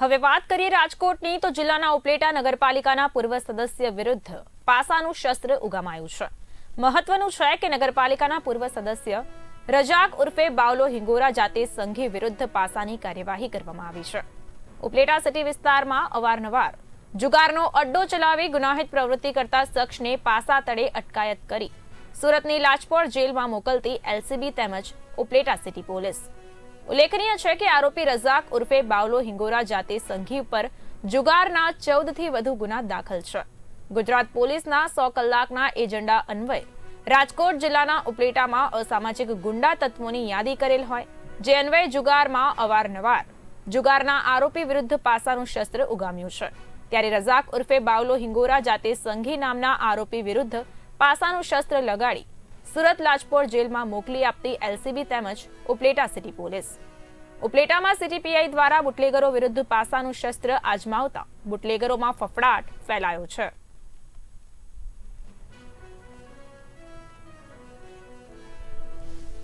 હવે વાત કરીએ રાજકોટની, તો જિલ્લાના ઉપલેટા નગરપાલિકાના પૂર્વ સદસ્ય વિરુદ્ધ પાસાનું શસ્ત્ર ઉગામાયું છે. મહત્વનું છે કે નગરપાલિકાના પૂર્વ સદસ્ય રજાક ઉર્ફે બાવલો હિંગોરા જાતે સંઘી વિરુદ્ધ પાસાની કાર્યવાહી કરવામાં આવી છે. ઉપલેટા સિટી વિસ્તારમાં અવારનવાર જુગારનો અડ્ડો ચલાવી ગુનાહિત પ્રવૃત્તિ કરતા શખ્સને પાસા તળે અટકાયત કરી. સુરતની લાજપોર જેલમાં મોકલતી એલસીબી તેમજ ઉપલેટા સિટી પોલીસ. ઉલ્લેખનીય છે કે આરોપી રઝાક ઉર્ફે બાવલો હિંગોરા જાતે સંઘી પર જુગારના ચૌદથી વધુ ગુના દાખલ છે. ગુજરાત પોલીસના સો કલાકના એજન્ડા અન્વયે રાજકોટ જિલ્લાના ઉપલેટામાં અસામાજિક ગુંડા તત્વોની યાદી કરેલ હોય, જે અન્વયે જુગારમાં અવારનવાર જુગારના આરોપી વિરુદ્ધ પાસાનું શસ્ત્ર ઉગામ્યું છે. ત્યારે રઝાક ઉર્ફે બાવલો હિંગોરા જાતે સંઘી નામના આરોપી વિરુદ્ધ પાસાનું શસ્ત્ર લગાડી સુરત લાજપોર જેલમાં મોકલી આપતી એલસીબી તેમજ ઉપલેટા સિટી પોલીસ. ઉપલેટામાં સિટી પીઆઈ દ્વારા બુટલેગરો વિરુદ્ધ પાસાનું શસ્ત્ર આજમાવતા બુટલેગરોમાં ફફડાટ ફેલાયો છે.